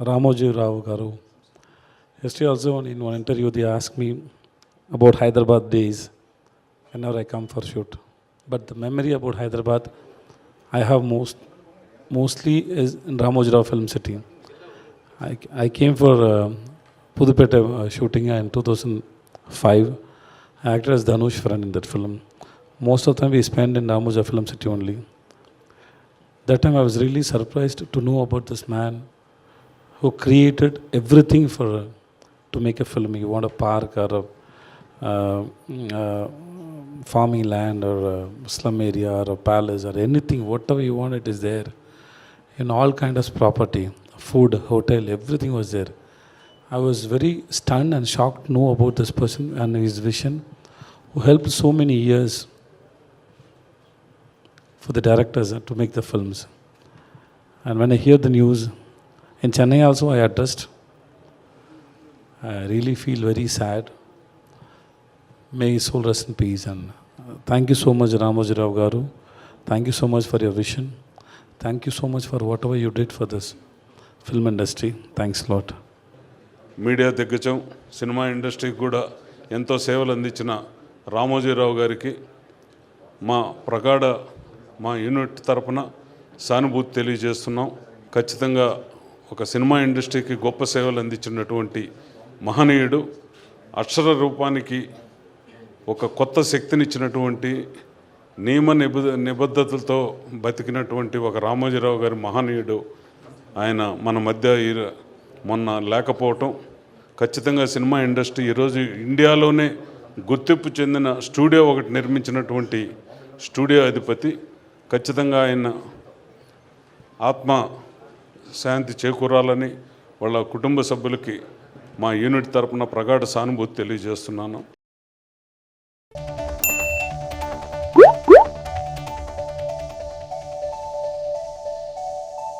Ramoji Rao Garu. Yesterday also in one interview they asked me about Hyderabad days whenever I come for shoot. But the memory about Hyderabad I have most mostly is in Ramoji Rao Film City. I, I came for uh, Pudupeta uh, shooting in 2005. I acted as Dhanush friend in that film. Most of the time we spent in Ramoji Film City only. That time I was really surprised to know about this man who created everything for uh, to make a film. You want a park or a uh, uh, farming land or a slum area or a palace or anything, whatever you want, it is there. In all kind of property, food, hotel, everything was there. I was very stunned and shocked to know about this person and his vision, who helped so many years for the directors uh, to make the films. And when I hear the news, in Chennai also I addressed. I really feel very sad. May his soul rest in peace. And uh, thank you so much, Ramoji Rao Garu. Thank you so much for your vision. Thank you so much for whatever you did for this film industry. Thanks a lot. Media దిగ్గజం cinema ఇండస్ట్రీకి కూడా ఎంతో సేవలు అందించిన రామోజీరావు గారికి మా ప్రగాఢ మా యూనిట్ తరపున సానుభూతి తెలియజేస్తున్నాం ఖచ్చితంగా ఒక సినిమా ఇండస్ట్రీకి గొప్ప సేవలు అందించినటువంటి మహనీయుడు అక్షర రూపానికి ఒక కొత్త శక్తినిచ్చినటువంటి నియమ నిబ నిబద్ధతలతో బతికినటువంటి ఒక రామోజీరావు గారి మహనీయుడు. ఆయన మన మధ్య మొన్న లేకపోవటం ఖచ్చితంగా సినిమా ఇండస్ట్రీ ఈరోజు ఇండియాలోనే గుర్తింపు చెందిన స్టూడియో ఒకటి నిర్మించినటువంటి స్టూడియో అధిపతి. ఖచ్చితంగా ఆయన ఆత్మ శాంతి చేకూరాలని వాళ్ళ కుటుంబ సభ్యులకి మా యూనిట్ తరపున ప్రగాఢ సానుభూతి తెలియజేస్తున్నాను.